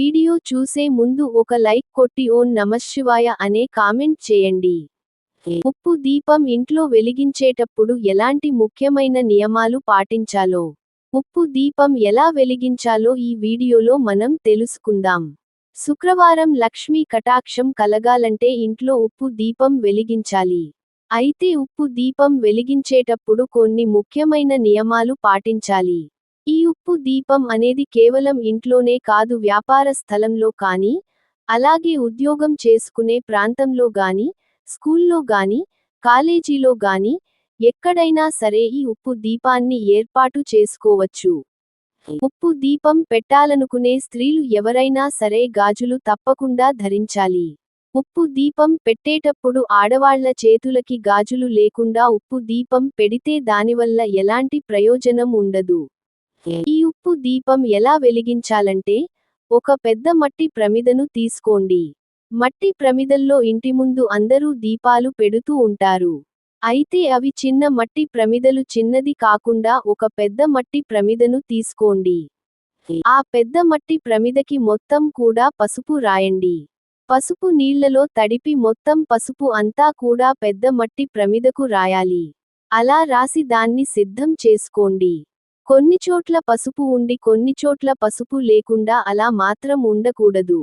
Video చూసే ముందు ఒక లైక్ కొట్టి ఓం నమశివాయ అనే కామెంట్ చేయండి. ఉప్పు దీపం ఇంట్లో వెలిగించేటప్పుడు ఎలాంటి ముఖ్యమైన నియమాలు పాటించాలో ఉప్పు దీపం ఎలా వెలిగించాలో ఈ వీడియోలో మనం తెలుసుకుందాం. శుక్రవారం లక్ష్మీ కటాక్షం కలగాలంటే ఇంట్లో ఉప్పు దీపం వెలిగించాలి. అయితే ఉప్పు దీపం వెలిగించేటప్పుడు కొన్ని ముఖ్యమైన నియమాలు పాటించాలి. ఈ ఉప్పు దీపం అనేది కేవలం ఇంట్లోనే కాదు వ్యాపార స్థలంలో కానీ అలాగే ఉద్యోగం చేసుకునే ప్రాంతంలో గాని స్కూల్లో గాని కాలేజీలో గాని ఎక్కడైనా సరే ఈ ఉప్పు దీపాన్ని ఏర్పాటు చేసుకోవచ్చు. ఉప్పు దీపం పెట్టాలనుకునే స్త్రీలు ఎవరైనా సరే గాజులు తప్పకుండా ధరించాలి. ఉప్పు దీపం పెట్టేటప్పుడు ఆడవాళ్ళ చేతులకి గాజులు లేకుండా ఉప్పు దీపం పెడితే దానివల్ల ఎలాంటి ప్రయోజనం ఉండదు. ఈ ఉప్పు దీపం ఎలా వెలిగించాలంటే ఒక పెద్ద మట్టి ప్రమిదను తీసుకోండి. మట్టి ప్రమిదల్లో ఇంటి ముందు అందరూ దీపాలు పెడుతూ ఉంటారు. అయితే అవి చిన్న మట్టి ప్రమిదలు చిన్నది కాకుండా ఒక పెద్ద మట్టి ప్రమిదను తీసుకోండి. ఆ పెద్ద మట్టి ప్రమిదకి మొత్తం కూడా పసుపు రాయండి. పసుపు నీళ్ళలో తడిపి మొత్తం పసుపు అంతా కూడా పెద్ద మట్టి ప్రమిదకు రాయాలి. అలా రాసి దాన్ని సిద్ధం చేసుకోండి. కొన్ని చోట్ల పసుపు ఉండి కొన్ని చోట్ల పసుపు లేకుండా అలా మాత్రం ఉండకూడదు.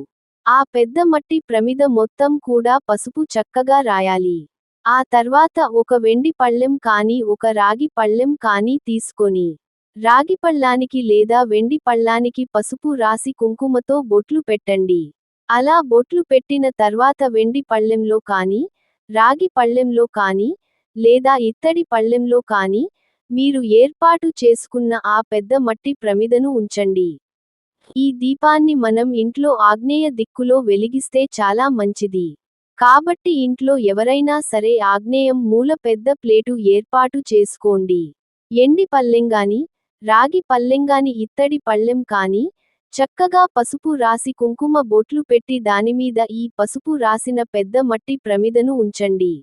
ఆ పెద్ద మట్టి ప్రమిద మొత్తం కూడా పసుపు చక్కగా రాయాలి. ఆ తర్వాత ఒక వెండి పళ్ళెం కానీ ఒక రాగి పళ్ళెం కానీ తీసుకొని రాగి పళ్ళానికి లేదా వెండి పళ్ళానికి పసుపు రాసి కుంకుమతో బొట్లు పెట్టండి. అలా బొట్లు పెట్టిన తర్వాత వెండి పళ్ళెంలో కానీ రాగి పళ్ళెంలో కానీ లేదా ఇత్తడి పళ్ళెంలో కానీ మీరు ఏర్పాటు చేసుకున్న ఆ పెద్ద మట్టి ప్రమిదను ఉంచండి. ఈ దీపాన్ని మనం ఇంట్లో ఆగ్నేయ దిక్కులో వెలిగిస్తే చాలా మంచిది. కాబట్టి ఇంట్లో ఎవరైనా సరే ఆగ్నేయం మూల పెద్ద ప్లేటు ఏర్పాటు చేసుకోండి. ఎండి పల్లెంగాని రాగి పల్లెంగాని ఇత్తడి పళ్ళెం కాని చక్కగా పసుపు రాసి కుంకుమ బొట్లు పెట్టి దానిమీద ఈ పసుపు రాసిన పెద్ద మట్టి ప్రమిదను ఉంచండి.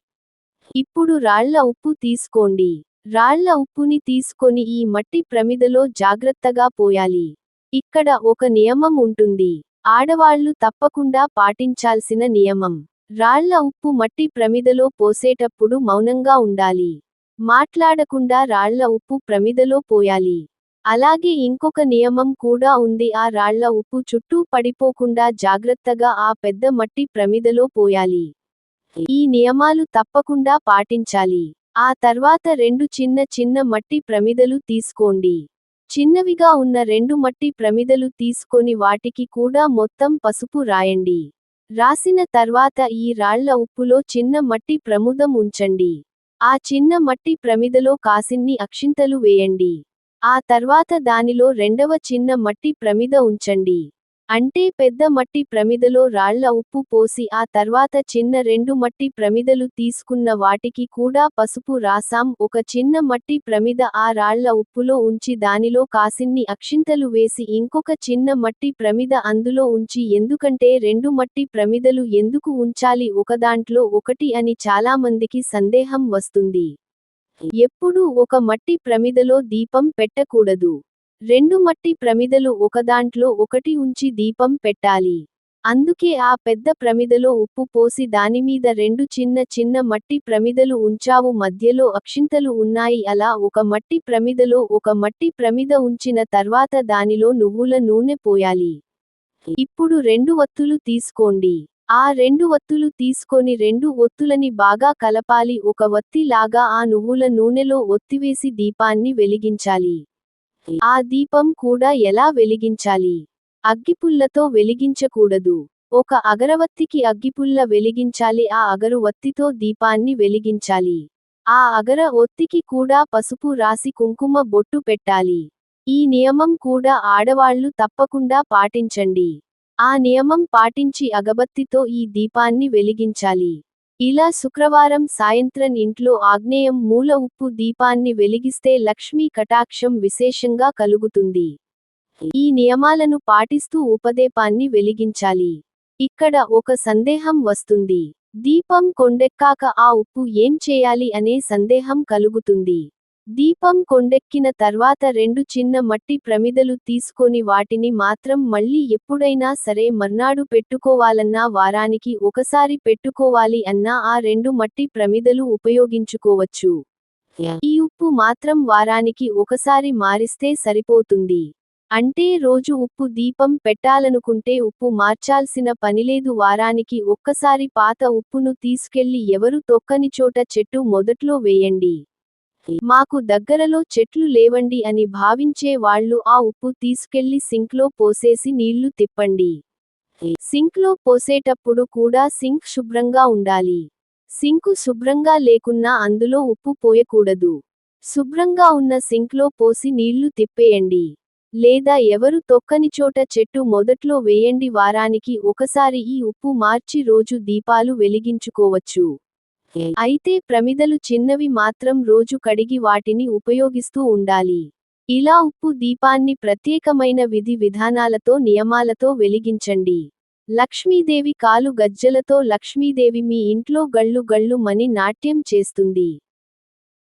ఇప్పుడు రాళ్ళ ఉప్పు తీసుకోండి. రాళ్ళ ఉప్పుని తీసుకొని ఈ మట్టి ప్రమిదలో జాగ్రత్తగా పోయాలి. ఇక్కడ ఒక నియమం ఉంటుంది. ఆడవాళ్ళు తప్పకుండా పాటించాల్సిన నియమం. రాళ్ళ ఉప్పు మట్టి ప్రమిదలో పోసేటప్పుడు మౌనంగా ఉండాలి. మాట్లాడకుండా రాళ్ళ ఉప్పు ప్రమిదలో పోయాలి. అలాగే ఇంకొక నియమం కూడా ఉంది. ఆ రాళ్ళ ఉప్పు చుట్టూ పడిపోకుండా జాగ్రత్తగా ఆ పెద్ద మట్టి ప్రమిదలో పోయాలి. ఈ నియమాలు తప్పకుండా పాటించాలి. ఆ తర్వాత రెండు చిన్న చిన్న మట్టి ప్రమిదలు తీసుకోండి. చిన్నవిగా ఉన్న రెండు మట్టి ప్రమిదలు తీసుకొని వాటికి కూడా మొత్తం పసుపు రాయండి. రాసిన తర్వాత ఈ రాళ్ళ ఉప్పులో చిన్న మట్టి ప్రముదం ఉంచండి. ఆ చిన్న మట్టి ప్రమిదలో కాసిన్ని అక్షింతలు వేయండి. ఆ తర్వాత దానిలో రెండవ చిన్న మట్టి ప్రమిద ఉంచండి. అంటే పెద్ద మట్టి ప్రమిదలో రాళ్ళ ఉప్పు పోసి ఆ తర్వాత చిన్న రెండు మట్టి ప్రమిదలు తీసుకున్న వాటికి కూడా పసుపు రాసాం. ఒక చిన్న మట్టి ప్రమిద ఆ రాళ్ళ ఉప్పులో ఉంచి దానిలో కాసిన్ని అక్షింతలు వేసి ఇంకొక చిన్న మట్టి ప్రమిద అందులో ఉంచి ఎందుకంటే రెండు మట్టి ప్రమిదలు ఎందుకు ఉంచాలి? ఒకదాంట్లో ఒకటి అని చాలామందికి సందేహం వస్తుంది. ఎప్పుడూ ఒక మట్టి ప్రమిదలో దీపం పెట్టకూడదు. రెండు మట్టి ప్రమిదలు ఒకదాంట్లో ఒకటి ఉంచి దీపం పెట్టాలి. అందుకే ఆ పెద్ద ప్రమిదలో ఉప్పు పోసి దానిమీద రెండు చిన్న చిన్న మట్టి ప్రమిదలు ఉంచావు. మధ్యలో అక్షింతలు ఉన్నాయి. అలా ఒక మట్టి ప్రమిదలో ఒక మట్టి ప్రమిద ఉంచిన తర్వాత దానిలో నువ్వుల నూనె పోయాలి. ఇప్పుడు రెండు వత్తులు తీసుకోండి. ఆ రెండు వత్తులు తీసుకొని రెండు ఒత్తులని బాగా కలపాలి. ఒక వత్తి లాగా ఆ నువ్వుల నూనెలో ఒత్తివేసి దీపాన్ని వెలిగించాలి. ఆ దీపం కూడా ఎలా వెలిగించాలి? అగ్గిపుల్లతో వెలిగించకూడదు. ఒక అగరవత్తికి అగ్గిపుల్ల వెలిగించాలి. ఆ అగరు వత్తితో దీపాన్ని వెలిగించాలి. ఆ అగర ఒత్తికి కూడా పసుపు రాసి కుంకుమ బొట్టు పెట్టాలి. ఈ నియమం కూడా ఆడవాళ్ళు తప్పకుండా పాటించండి. ఆ నియమం పాటించి అగబత్తితో ఈ దీపాన్ని వెలిగించాలి. ఇలా శుక్రవారం సాయంత్రం ఇంట్లో ఆగ్నేయం మూల ఉప్పు దీపాన్ని వెలిగిస్తే లక్ష్మీ కటాక్షం విశేషంగా కలుగుతుంది. ఈ నియమాలను పాటిస్తూ ఉపదీపాన్ని వెలిగించాలి. ఇక్కడ ఒక సందేహం వస్తుంది. దీపం కొండెక్కాక ఆ ఉప్పు ఏం చేయాలి అనే సందేహం కలుగుతుంది. దీపం కొండెక్కిన తర్వాత రెండు చిన్న మట్టి ప్రమిదలు తీసుకొని వాటిని మాత్రం మళ్ళీ ఎప్పుడైనా సరే మర్నాడు పెట్టుకోవాలన్నా వారానికి ఒకసారి పెట్టుకోవాలి అన్నా ఆ రెండు మట్టి ప్రమిదలు ఉపయోగించుకోవచ్చు. ఈ ఉప్పు మాత్రం వారానికి ఒకసారి మారిస్తే సరిపోతుంది. అంటే రోజు ఉప్పు దీపం పెట్టాలనుకుంటే ఉప్పు మార్చాల్సిన పనిలేదు వారానికి ఒక్కసారి పాత ఉప్పును తీసుకెళ్ళి ఎవరు తొక్కని చోట చెట్టు మొదట్లో వేయండి. మాకు దగ్గరలో చెట్లు లేవండి అని భావించే వాళ్ళు ఆ ఉప్పు తీసుకెళ్ళి సింక్లో పోసేసి నీళ్ళు తిప్పండి. సింక్లో పోసేటప్పుడు కూడా సింక్ శుభ్రంగా ఉండాలి. సింకు శుభ్రంగా లేకున్నా అందులో ఉప్పు పోయకూడదు. శుభ్రంగా ఉన్న సింక్లో పోసి నీళ్ళు తిప్పేయండి. లేదా ఎవరు తొక్కని చోట చెట్టు మొదట్లో వేయండి వారానికి ఒకసారి ఈ ఉప్పు మార్చి రోజు దీపాలు వెలిగించుకోవచ్చు. అయితే ప్రమిదలు చిన్నవి మాత్రం రోజు కడిగి వాటిని ఉపయోగిస్తూ ఉండాలి. ఇలా ఉప్పు దీపాన్ని ప్రత్యేకమైన విధి విధానాలతో నియమాలతో వెలిగించండి. లక్ష్మీదేవి కాలు గజ్జలతో లక్ష్మీదేవి మీ ఇంట్లో గళ్ళు గళ్ళు మని నాట్యం చేస్తుంది.